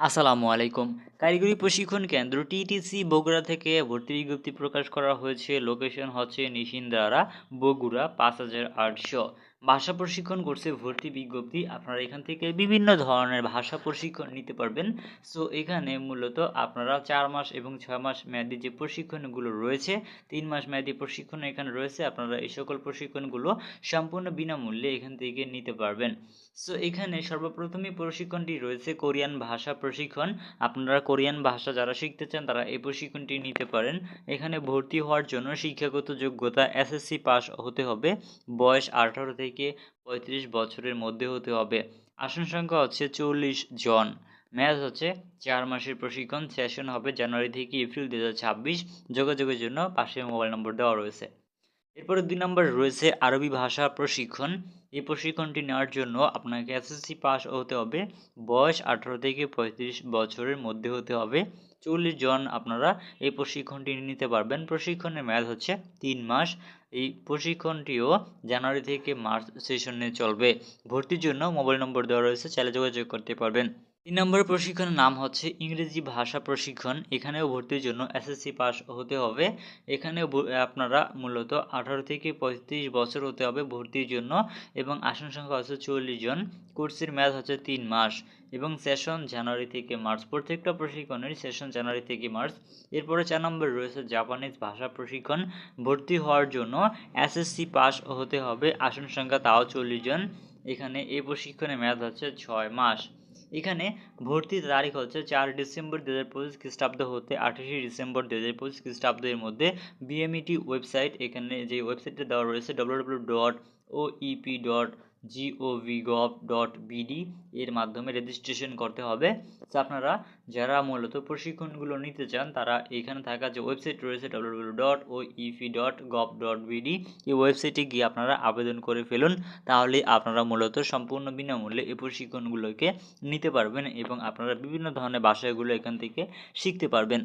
আসসালামু আলাইকুম। কারিগরি প্রশিক্ষণ কেন্দ্র টিটিসি বগুড়া থেকে ভর্তি বিজ্ঞপ্তি প্রকাশ করা হয়েছে। লোকেশন হচ্ছে নিশিন্দারা বগুড়া পাঁচ হাজার আটশো। ভাষা প্রশিক্ষণ কোর্সে ভর্তি বিজ্ঞপ্তি আপনারা এখান থেকে বিভিন্ন ধরনের ভাষা প্রশিক্ষণ নিতে পারবেন। সো এখানে মূলত আপনারা চার মাস এবং ছয় মাস মেয়াদি যে প্রশিক্ষণগুলো রয়েছে, তিন মাস মেয়াদি প্রশিক্ষণ এখানে রয়েছে, আপনারা এই সকল প্রশিক্ষণগুলো সম্পূর্ণ বিনামূল্যে এখান থেকে নিতে পারবেন। সো এখানে সর্বপ্রথমই প্রশিক্ষণটি রয়েছে কোরিয়ান ভাষা প্রশিক্ষণ। আপনারা কোরিয়ান ভাষা যারা শিখতে চান, তারা এই প্রশিক্ষণটি নিতে পারেন। এখানে ভর্তি হওয়ার জন্য শিক্ষাগত যোগ্যতা এসএসসি পাস হতে হবে। বয়স আঠারো থেকে পঁয়ত্রিশ বছরের মধ্যে হতে হবে। আসন সংখ্যা হচ্ছে চল্লিশ জন। ম্যাচ হচ্ছে চার মাসের প্রশিক্ষণ। সেশন হবে জানুয়ারি থেকে এপ্রিল দু হাজার ছাব্বিশ। যোগাযোগের জন্য পাশে মোবাইল নম্বর দেওয়া রয়েছে। এরপরে দুই নম্বর রয়েছে আরবি ভাষা প্রশিক্ষণ। এই প্রশিক্ষণটি নেওয়ার জন্য আপনাকে এসএসসি পাস হতে হবে, বয়স আঠারো থেকে পঁয়ত্রিশ বছরের মধ্যে হতে হবে। চল্লিশ জন আপনারা এই প্রশিক্ষণটি নিতে পারবেন। প্রশিক্ষণের মেয়াদ হচ্ছে তিন মাস। এই প্রশিক্ষণটিও জানুয়ারি থেকে মার্চ সেশনে চলবে। ভর্তির জন্য মোবাইল নম্বর দেওয়া রয়েছে, চাইলে যোগাযোগ করতে পারবেন। তিন নম্বর প্রশিক্ষণের নাম হচ্ছে ইংরেজি ভাষা প্রশিক্ষণ। এখানেও ভর্তির জন্য এসএসসি পাস হতে হবে। এখানেও আপনারা মূলত আঠারো থেকে পঁয়ত্রিশ বছর হতে হবে ভর্তির জন্য এবং আসন সংখ্যা হচ্ছে চল্লিশ জন। কোর্সের মেয়াদ হচ্ছে তিন মাস এবং সেশন জানুয়ারি থেকে মার্চ। প্রত্যেকটা প্রশিক্ষণের সেশন জানুয়ারি থেকে মার্চ। এরপরে চার নম্বর রয়েছে জাপানিজ ভাষা প্রশিক্ষণ। ভর্তি হওয়ার জন্য এসএসসি পাস হতে হবে। আসন সংখ্যা তাও চল্লিশ জন। এখানে এই প্রশিক্ষণের মেয়াদ হচ্ছে ছয় মাস। এখানে ভর্তির তারিখ হচ্ছে চার ডিসেম্বর দু হাজার পঁচিশ খ্রিস্টাব্দ হতে আঠাশে ডিসেম্বর দু হাজার পঁচিশ খ্রিস্টাব্দের মধ্যে বিএমইটি ওয়েবসাইট এখানে যে ওয়েবসাইটটা দেওয়া রয়েছে W W dot O EP dot GOV gov dot BD এর মাধ্যমে রেজিস্ট্রেশন করতে হবে। আপনারা যারা মূলত প্রশিক্ষণগুলো নিতে চান, তারা এখানে থাকা যে ওয়েবসাইট রয়েছে W dot O EP dot gov dot BD এই ওয়েবসাইটে গিয়ে আপনারা আবেদন করে ফেলুন। তাহলে আপনারা মূলত সম্পূর্ণ বিনামূল্যে এই প্রশিক্ষণগুলোকে নিতে পারবেন এবং আপনারা বিভিন্ন ধরনের ভাষাগুলো এখান থেকে শিখতে পারবেন।